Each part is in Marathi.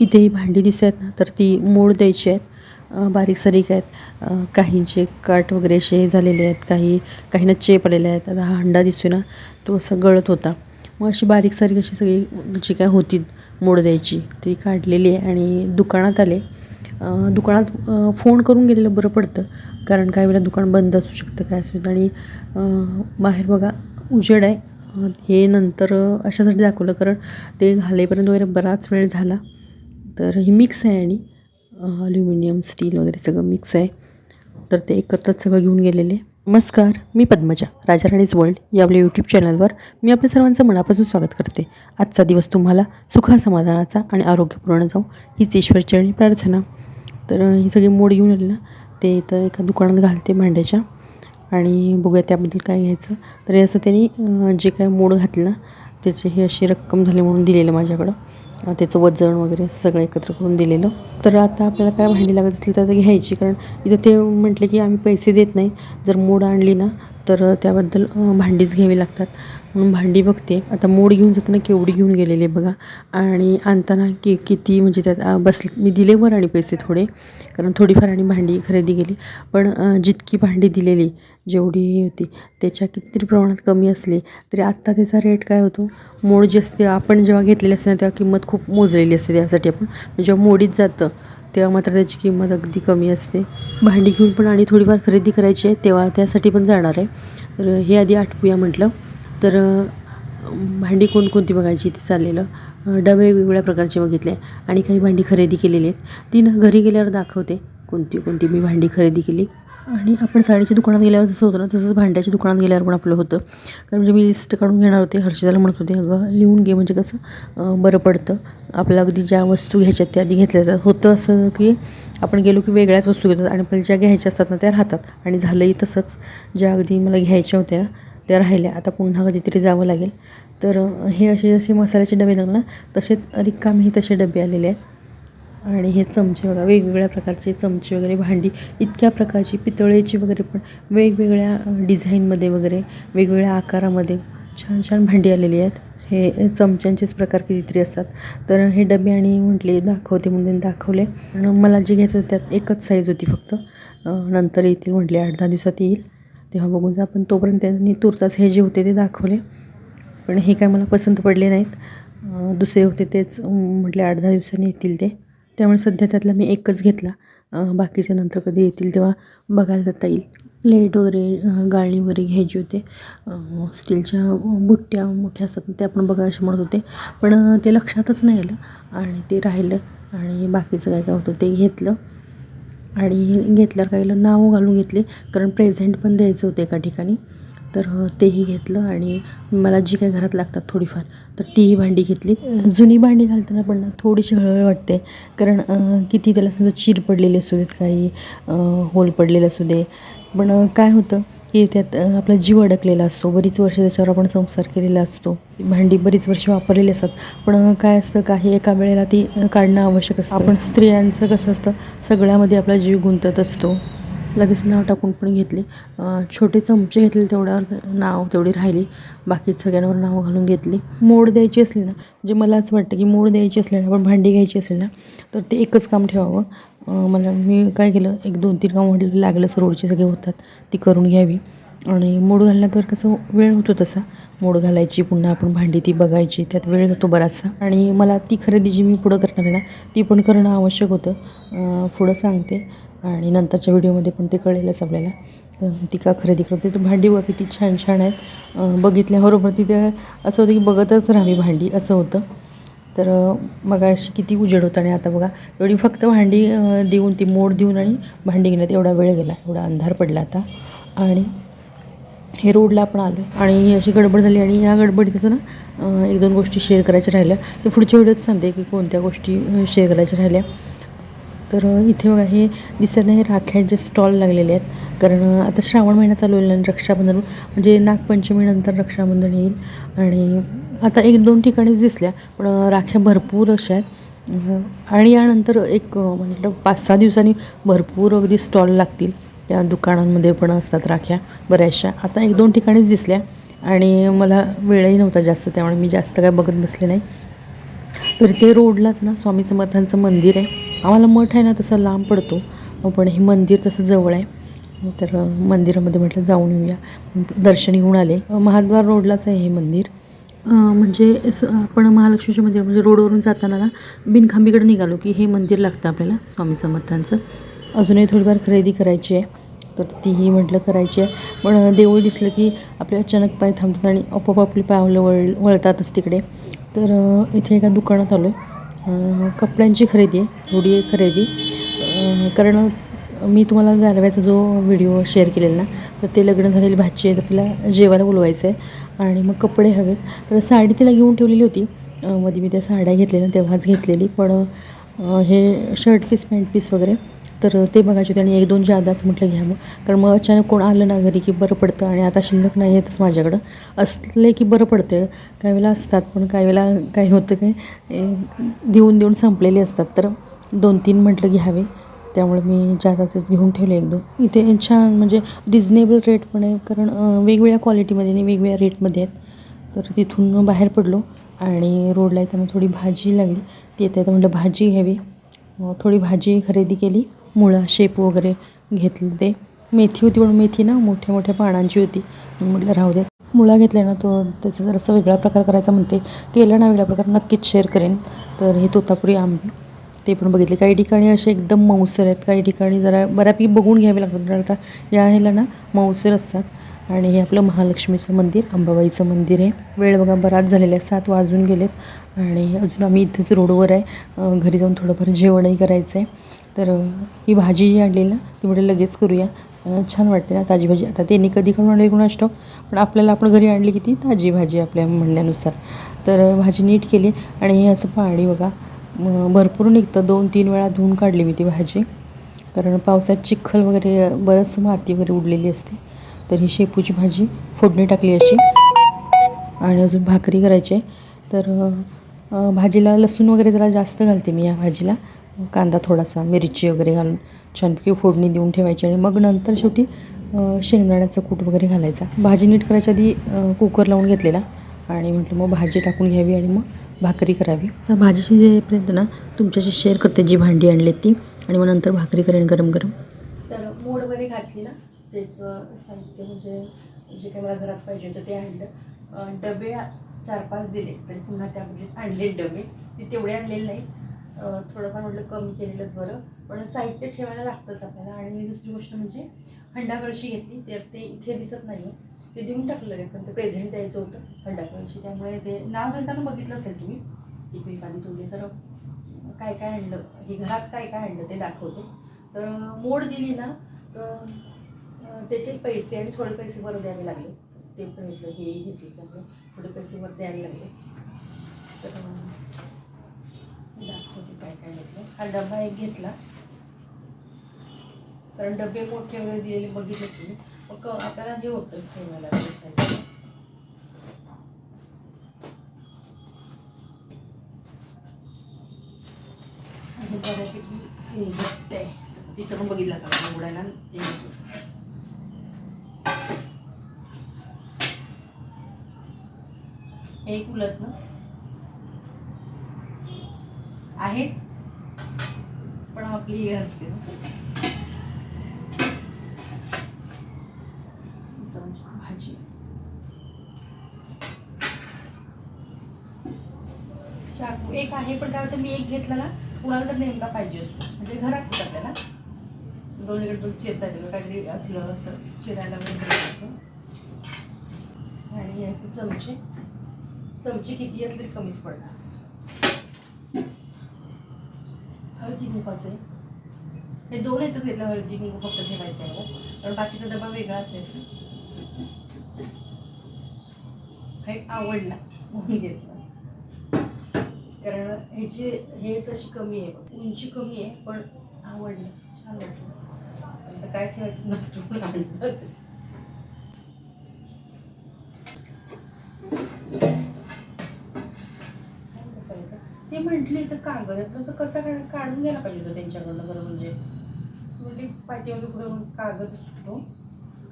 इथे ही भांडी दिसत आहेत ना तर ती मोड द्यायची आहेत. बारीक सारीक आहेत. काहींचे काट वगैरे असे हे झालेले आहेत काही काहींना चेप आलेले आहेत. आता हा हंडा दिसतोय ना तो असं गळत होता. मग अशी बारीक सारीक अशी सगळी जी काय होती मोड द्यायची ती काढलेली आहे आणि दुकानात आले. दुकानात फोन करून गेलेलं बरं पडतं कारण काही वेळेला दुकान बंद असू शकतं काय असू आणि बाहेर बघा उजेड आहे. हे नंतर अशासाठी दाखवलं कारण ते घालेपर्यंत वगैरे बराच वेळ झाला. तर ही मिक्स आहे आणि अल्युमिनियम स्टील वगैरे सगळं मिक्स आहे. तर ते एकत्रच सगळं घेऊन गेलेले नमस्कार मी पद्मजा राजाराणीज वर्ल्ड या आपल्या यूट्यूब चॅनलवर मी आपल्या सर्वांचं मनापासून स्वागत करते. आजचा दिवस तुम्हाला सुख समाधानाचा आणि आरोग्यपूर्ण जाऊ हीच ईश्वरचरणी प्रार्थना. तर ही सगळी मोड घेऊन आली ना ते इथं एका दुकानात घालते भांड्याच्या. आणि बघूया त्याबद्दल काय घ्यायचं. तर असं त्यांनी जे काय मोड घातलं ना त्याची ही अशी रक्कम झाली म्हणून दिलेलं माझ्याकडं. त्याचं वजन वगैरे असं सगळं एकत्र करून दिलेलं. तर आता आपल्याला काय भांडी लागत असली तर घ्यायची कारण इथं ते म्हटले की आम्ही पैसे देत नाही. जर मोड आणली ना तर त्याबद्दल भांडीच घ्यावी लागतात. म्हणून भांडी बघते. आता मोड घेऊन जाताना केवढी घेऊन गेलेले बघा. आणि आणताना की किती म्हणजे त्यात बस मी दिले वर आणि पैसे थोडे कारण थोडीफार आणि भांडी खरेदी केली. पण जितकी भांडी दिलेली जेवढी होती त्याच्या कितीतरी प्रमाणात कमी असली तरी आत्ता त्याचा रेट काय होतो? मोड जी असते आपण जेव्हा घेतलेली असते ना तेव्हा किंमत खूप मोजलेली असते त्यासाठी आपण. म्हणजे जेव्हा मोडीत जातं तेव्हा मात्र त्याची किंमत अगदी कमी असते. भांडी घेऊन पण आणि थोडीफार खरेदी करायची आहे तेव्हा त्यासाठी पण जाणार आहे. तर हे आधी आठवूया म्हटलं. तर भांडी कोणकोणती बघायची ती चाललेलं. डबे वेगवेगळ्या प्रकारचे बघितले आणि काही भांडी खरेदी केलेली आहेत. ती ना घरी गेल्यावर दाखवते कोणती कोणती मी भांडी खरेदी केली. आणि आपण साडीच्या दुकानात गेल्यावर जसं होतं ना तसंच भांड्याच्या दुकानात गेल्यावर पण आपलं होतं. कारण म्हणजे मी लिस्ट काढून घेणार होते हर्षदाला म्हणत होते अगं लिहून घे. म्हणजे कसं बरं पडतं. आपलं अगदी ज्या वस्तू घ्यायच्या त्या आधी घेतल्या जातात. होतं असं की आपण गेलो की वेगळ्याच वस्तू घेतात आणि आपल्याला ज्या घ्यायच्या असतात ना त्या राहतात. आणि झालंही तसंच. ज्या अगदी मला घ्यायच्या होत्या त्या राहिल्या. आता पुन्हा कधीतरी जावं लागेल. तर हे असे जसे मसाल्याचे डबे लागला तसेच रिकामेही तसे डबे आलेले आहेत. आणि हे चमचे बघा वेगवेगळ्या प्रकारचे चमचे वगैरे भांडी इतक्या प्रकारची पितळेची वगैरे पण वेगवेगळ्या डिझाईनमध्ये वगैरे वेगवेगळ्या आकारामध्ये छान छान भांडी आलेली आहेत. हे चमच्यांचेच प्रकार कितीतरी असतात. तर हे डबे आणि म्हटले दाखवते म्हणून त्यांनी दाखवले मला जे घ्यायचं होतं त्यात एकच साईज होती फक्त. नंतर येतील म्हटले आठ दहा दिवसात येईल. तेव्हा बघून जा. पण तोपर्यंत त्यांनी तुर्तास हे जे होते ते दाखवले. पण हे काय मला पसंत पडले नाहीत. दुसरे होते तेच म्हटले आठ दहा दिवसांनी येतील ते. त्यामुळे सध्या त्यातला मी एकच घेतला. बाकीचे नंतर कधी येतील तेव्हा बघायला जाता येईल. प्लेट वगैरे गाळी गाळणी वगैरे घ्यायची होते स्टीलच्या बुट्ट्या मोठ्या असतात त्या पण बघा असे म्हणत होते. पण ते लक्षातच नाही आलं. आणि ते राहिलं. आणि बाकीचं काय काय होतं ते घेतलं. आणि घेतल्यावर काही नावं घालून घेतले कारण प्रेझेंट पण द्यायचं होतं एका ठिकाणी. तर तेही घेतलं आणि मला जी काही घरात लागतात थोडीफार तर तीही भांडी घेतली. जुनी भांडी घालताना पण थोडीशी हळहळ वाटते कारण किती त्याला समजा चीर पडलेली असू देत काही होल पडलेले असू दे. पण काय होतं की त्यात आपला जीव अडकलेला असतो. बरीच वर्ष त्याच्यावर आपण संसार केलेला असतो. भांडी बरीच वर्ष वापरलेली असतात. पण काय असतं काही एका वेळेला ती काढणं आवश्यक असतं. आपण स्त्रियांचं कसं असतं सगळ्यामध्ये आपला जीव गुंतत असतो. लगेच नाव टाकून पण घेतले. छोटे चमचे घेतले तेवढ्यावर नाव तेवढी राहिली. बाकी सगळ्यांवर नाव घालून घेतली. मोड द्यायची असली ना म्हणजे मला असं वाटतं की मोड द्यायची असली ना आपण भांडी घ्यायची असेल ना तर ते एकच काम ठेवावं. मला मी काय केलं एक दोन तीन काम म्हटलं लागलंच रोडची सगळे होतात ती करून घ्यावी. आणि मोड घालण्यावर कसं वेळ होतो तसा. मोड घालायची पुन्हा आपण भांडी ती बघायची त्यात वेळ जातो बराचसा. आणि मला ती खरेदी जी मी पुढं करणार आहे ना ती पण करणं आवश्यक होतं. पुढं सांगते. आणि नंतरच्या व्हिडिओमध्ये पण ते कळेलच आपल्याला. तर ती का खरेदी करते तर भांडी बघा किती छान छान आहेत बघितल्याबरोबर तिथे असं होतं की बघतच राहावी भांडी असं होतं. तर मग अशी किती उजेड होता आणि आता बघा एवढी फक्त भांडी देऊन ती मोड देऊन आणि भांडी घेण्यात एवढा वेळ गेला एवढा अंधार पडला आता. आणि हे रोडला आपण आलो आणि ही अशी गडबड झाली आणि या गडबडीतच ना एक दोन गोष्टी शेअर करायच्या राहिल्या. ते पुढच्या व्हिडिओत सांगते की कोणत्या गोष्टी शेअर करायच्या राहिल्या. तर इथे बघा हे दिसत नाही राख्याचे स्टॉल लागलेले आहेत. कारण आता श्रावण महिना चालू होईल आणि रक्षाबंधन म्हणजे नागपंचमीनंतर रक्षाबंधन येईल. आणि आता एक दोन ठिकाणीच दिसल्या पण राख्या भरपूर अशा आहेत. आणि यानंतर एक म्हटलं पाच सहा दिवसांनी भरपूर अगदी स्टॉल लागतील. त्या दुकानांमध्ये पण असतात राख्या बऱ्याचशा. आता एक दोन ठिकाणीच दिसल्या. आणि मला वेळही नव्हता जास्त त्यामुळे मी जास्त काय बघत बसले नाही. तर ते रोडलाच ना स्वामी समर्थांचं मंदिर आहे. आम्हाला मठ आहे ना तसा लांब पडतो. पण हे मंदिर तसं जवळ आहे. तर मंदिरामध्ये म्हटलं जाऊन येऊया. दर्शन घेऊन आले. महाद्वार रोडलाच आहे हे मंदिर. म्हणजे आपण महालक्ष्मीच्या मंदिर म्हणजे रोडवरून जाताना ना बिनखांबीकडे निघालो की हे मंदिर लागतं आपल्याला स्वामी समर्थांचं. अजूनही थोडीफार खरेदी करायची आहे. तर तीही म्हटलं करायची आहे. पण देऊळ दिसलं की आपले अचानक पाय थांबतात आणि आपोआप आपली पावलं वळ वळतातच तिकडे. तर इथे एका दुकानात आलो आहे कपड्यांची खरेदी आहे थोडी खरेदी कारण मी तुम्हाला गारव्याचा जो व्हिडिओ शेअर केलेला ना तर ते लग्न झालेली भाची आहे तर तिला जेवायला बोलवायचं आहे आणि मग कपडे हवेत. तर साडी तिला घेऊन ठेवलेली होती. मध्ये मी त्या साड्या घेतलेल्या तेव्हाच घेतलेली. पण हे शर्ट पीस पॅन्ट पीस वगैरे तर ते बघायचे होते आणि एक दोन जादाच म्हटलं घ्या मग. कारण मग अचानक कोण आलं ना घरी की बरं पडतं आणि आता शिल्लक नाही येतच माझ्याकडं. असले की बरं पडतं काही वेळेला असतात पण काही वेळेला काही होतं काय देऊन देऊन संपलेले असतात. तर दोन तीन म्हटलं घ्यावे. त्यामुळे मी जादाचेच घेऊन ठेवले एक दोन. इथे छान म्हणजे रिजनेबल रेट पण आहे कारण वेगवेगळ्या क्वालिटीमध्ये आणि वेगवेगळ्या रेटमध्ये आहेत. तर तिथून बाहेर पडलो आणि रोडला येताना थोडी भाजी लागली. ती येता येतं म्हटलं भाजी घ्यावी. थोडी भाजी खरेदी केली. मुळा शेप वगैरे घेतले. ते मेथी होती पण मेथी ना मोठ्या मोठ्या पानांची होती. म्हटलं राहू दे. मुळा घेतला ना तो त्याचा जरासा वेगळा प्रकार करायचा म्हणते. केला ना वेगळा प्रकार नक्कीच शेअर करेन. तर हे तोतापुरी आंबे ते पण बघितले. काही ठिकाणी असे एकदम मऊसर आहेत. काही ठिकाणी जरा बऱ्यापैकी बघून घ्यावे लागतात. कारण आता या ह्याला ना मऊसर असतात. आणि हे आपलं महालक्ष्मीचं मंदिर अंबाबाईचं मंदिर आहे. वेळ बघा बराच झालेला आहे. सात वाजून गेलेत. आणि अजून आम्ही इथेच रोडवर आहे. घरी जाऊन थोडंफार जेवणही करायचं आहे तर ही भाजी जी आणली ना ती म्हणजे लगेच करूया. छान वाटते ना ताजी भाजी. आता त्यांनी कधी करून आणली कोण असतो पण आपल्याला आपण घरी आणली की ती ताजी भाजी आपल्या म्हणण्यानुसार. तर भाजी नीट केली आणि हे असं पाणी बघा. भरपूर निघतं. दोन तीन वेळा धुवून काढली मी ती भाजी. कारण पावसात चिखल वगैरे बरंचसं माती वगैरे उडलेली असते. तर ही शेपूची भाजी फोडणी टाकली अशी. आणि अजून भाकरी करायची आहे. तर भाजीला लसूण वगैरे जरा जास्त घालते मी या भाजीला. कांदा थोडासा मिरची वगैरे घालून छानपैकी फोडणी देऊन ठेवायची आणि मग नंतर शेवटी शेंगदाण्याचं कूट वगैरे घालायचा. भाजी नीट करायच्या आधी कुकर लावून घेतलेला आणि म्हटलं मग भाजी टाकून घ्यावी आणि मग भाकरी करावी. तर भाजी शिजेपर्यंत ना तुमच्याशी शेअर करते जी भांडी आणली ती आणि मग नंतर भाकरी करेन गरम गरम. तर मोडमध्ये घातली ना त्याचं साहित्य म्हणजे जे काही मला घरात पाहिजे होतं ते आणलं. डबे चार पाच दिले तरी पुन्हा त्यामध्ये म्हणजे आणले डबे. ते तेवढे आणलेले नाही थोडंफार म्हटलं कमी केलेलंच बरं. पण साहित्य ठेवायला लागतंच आपल्याला. आणि दुसरी गोष्ट म्हणजे हंडा कळशी घेतली तर ते इथे दिसत नाही ते देऊन टाकलं लगेच कारण ते प्रेझेंट द्यायचं होतं हंडा कळशी त्यामुळे ते नाव घालताना बघितलं असेल तुम्ही एक क्लिपाने जोडली तर काय काय आणलं? हे घरात काय काय आणलं ते दाखवतो. तर मोड दिली ना तर त्याचे पैसे आणि थोडे पैसे वर द्यावे लागले. ते पण घेतलं हे घेतले त्यामुळे थोडे पैसे वर द्यायला लागले. तर दाखवते काय काय घेतलं. हा डबा एक घेतला. कारण डबे मोठे वगैरे दिलेले बघितले तुम्ही. मग आपल्याला हे होतं ठेवायला दिसायचं. आणि बऱ्यापैकी घट्ट आहे. तिथं पण बघितलं असा उडायला ते एक उलट ना. आहे. पण आपली हे असते. भाजी. चाकू एक आहे पण काय होतं मी एक घेतलेला कुणाला तर नेमका पाहिजे असतो. म्हणजे घरात होतं आपल्याला? दोन्हीकडे दोन चिरता येतो काहीतरी असलं तर चिरायला वगैरे आणि हे असे चमचे. चमचे किती असले तरी कमीच पडतात हळदी कुंकाचे हे दोन याचंच घेतलं हळदी कुंकू फक्त ठेवायचं आहे मला. कारण बाकीचा डबा वेगळाच आहे. काही आवडला म्हणून घेतला. कारण ह्याची हे तशी कमी आहे. उंची कमी आहे पण आवडली. छान वाटलं. आता काय ठेवायचं? नसतो पण आणलं तरी. काय कसं आहे का? ते म्हटली तर कागद आपलं तर कसा काढ काढून घ्यायला पाहिजे होतं त्यांच्याकडनं बरं म्हणजे. म्हणजे म्हटली वगैरे पुढे कागद सुटतो.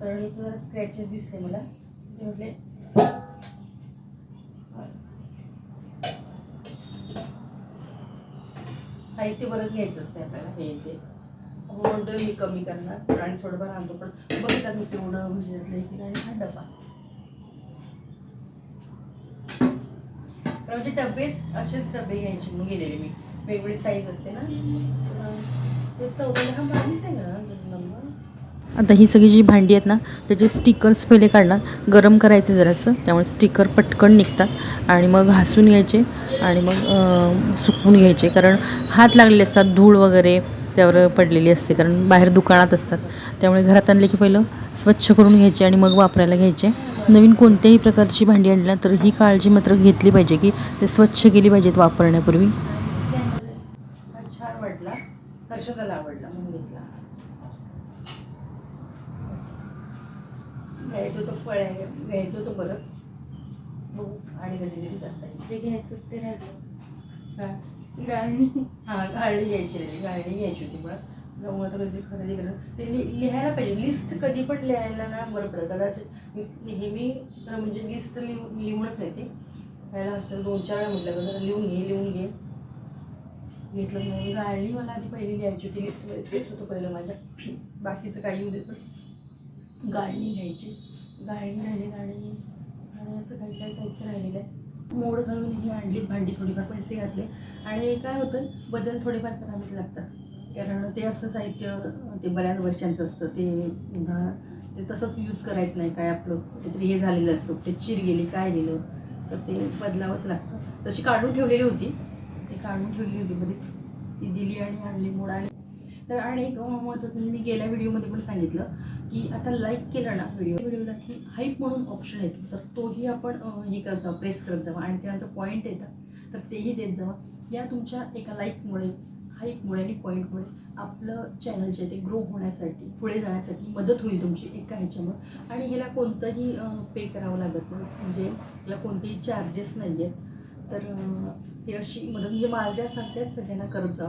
कारण इथं जरा स्क्रॅचेस दिसले मला. ते म्हटले साहित्य बरंच घ्यायचं असते आपल्याला हे ते. हो म्हणतोय मी कमी करणार. आणि थोडंफार आणतो पण बघितलं मी तेवढं म्हणजे की आणि हा डबा. म्हणजे डबेच असेच डबे घ्यायचे म्हणून गेलेले मी. वेगवेगळी साईज असते ना. ते चौदा हा बावीस आहे ना नंबर. आता ही सगळी जी भांडी आहेत ना त्याचे स्टिकर्स पहिले काढणार. गरम करायचे जरासं त्यामुळे स्टिकर पटकन निघतात. आणि मग घासून घ्यायचे आणि मग सुकवून घ्यायचे. कारण हात लागलेले असतात धूळ वगैरे. त्यावर पडलेली असते कारण बाहेर दुकानात असतात. त्यामुळे घरात आणले की पहिलं स्वच्छ करून घ्यायचे आणि मग वापरायला घ्यायचे. नवीन कोणत्याही प्रकारची भांडी आणली ना तर ही काळजी मात्र घेतली पाहिजे की ते स्वच्छ केली पाहिजेत वापरण्यापूर्वी. छान वाटला. हर्षदाला आवडला? म्हणून घेतला घ्यायचं होतं फळ घ्यायचं होतं बरंच. बघू. आणि जाता येईल. जे घ्यायचं ते राहिलं. हा. गाळणी हा गाळणी घ्यायची राहिली गाळणी घ्यायची होती मला जाऊन आता कधी खरेदी करणं ते लि लिहायला पाहिजे. लिस्ट कधी पण लिहायला ना बरं पडतं कदाचित मी नेहमी तर म्हणजे लिस्ट लिहून लिहूनच नाही ती. पहिला असं दोन चार वेळा म्हटलं तर लिहून घे लिहून घे. घेतलं नाही. गाळणी मला आधी पहिली घ्यायची होती. लिस्टमध्ये तेच होतं पहिलं माझ्या. बाकीचं काही होते पण. गाळणी घ्यायची. गाळणी राहिली गाळणी आणि असं काही काही साहित्य राहिलेलं आहे. मोड घालून ही आणली भांडी थोडीफार पैसे घातले. आणि काय होतं बदल थोडेफार करावेच लागतात. कारण ते असं साहित्य ते बऱ्याच वर्षांचं असतं. ते पुन्हा ते तसंच यूज करायचं नाही काय आपलं. काहीतरी हे झालेलं असतं ते चिर गेली काय गेलं. तर ते बदलावंच लागतं. तशी काढून ठेवलेली होती. ती काढून ठेवली होती बरीच ती दिली आणि आणली मोड आणि तर आणि एक महत्त्वाचं मी गेल्या व्हिडिओमध्ये पण सांगितलं की आता लाईक केलं ना व्हिडिओ व्हिडिओला की हाईप म्हणून ऑप्शन येतो तर तोही आपण हे करत जावा प्रेस करत जावं आणि त्यानंतर पॉईंट येतात. तर तेही देत जावा. या तुमच्या एका लाईकमुळे हाईपमुळे आणि पॉईंटमुळे आपलं चॅनल जे आहे ते ग्रो होण्यासाठी पुढे जाण्यासाठी मदत होईल तुमची एका ह्याच्यामुळे. आणि ह्याला कोणतंही पे करावं लागत नाही. म्हणजे याला कोणतेही चार्जेस नाही आहेत तर हे ही अशी मदत म्हणजे माझ्यासारख्याच सगळ्यांना करत जा